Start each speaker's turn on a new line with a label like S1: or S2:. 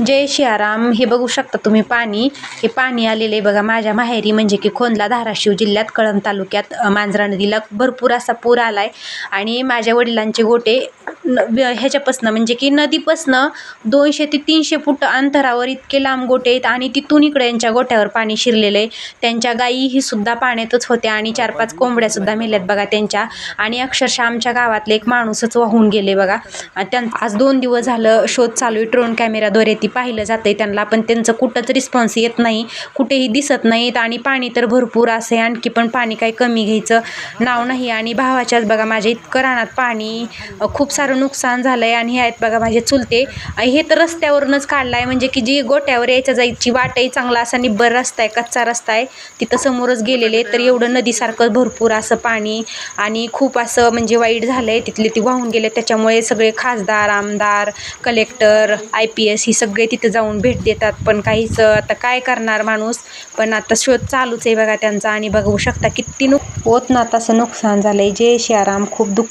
S1: जय शियाराम. हे बघू शकता तुम्ही पाणी. हे पाणी आलेलं आहे बघा माझ्या माहेरी. म्हणजे की खोंदला धाराशिव जिल्ह्यात कळंब तालुक्यात मांजरा नदीला भरपूर असा पूर आला आहे आणि माझ्या वडिलांचे गोटे न ह्याच्यापासनं म्हणजे की नदीपासनं दोनशे ते तीनशे फूट अंतरावर इतके लांब गोटे आहेत आणि तिथून इकडे यांच्या गोठ्यावर पाणी शिरलेलं आहे. त्यांच्या गायीही सुद्धा पाण्यातच होत्या आणि चार पाच कोंबड्यासुद्धा मेल्यात बघा त्यांच्या. आणि अक्षरशः आमच्या गावातले एक माणूसच वाहून गेले बघा. त्यां आज दोन दिवस झालं शोध चालू आहे ड्रोन कॅमेराद्वारे ती पाहिलं जातं आहे त्यांना पण त्यांचं कुठंच रिस्पॉन्स येत नाही. कुठेही दिसत नाहीत आणि पाणी तर भरपूर असे आणखी पण पाणी काही कमी घ्यायचं नाव नाही. आणि भावाच्याच बघा माझ्या इतकं रानात पाणी खूप सारं नुकसान झालं आहे आणि हे आहेत बघा माझे चुलते. हे तर रस्त्यावरूनच काढलं आहे म्हणजे की जी गोट्यावर यायच्या जायची वाटही चांगला असा निब्बर रस्ता आहे कच्चा रस्ता आहे. तिथं समोरच गेलेले तर एवढं नदीसारखं भरपूर असं पाणी आणि खूप असं म्हणजे वाईट झालं आहे तिथले ती वाहून गेले. त्याच्यामुळे सगळे खासदार आमदार कलेक्टर आय पी एस ही सगळे तिथं जाऊन भेट देतात. पण काहीच आता काय करणार माणूस? पण आता शोध चालूच आहे बघा त्यांचा. आणि बघू शकता किती नुक होत ना तसं नुकसान झालं आहे जय शियाराम खूप दुःख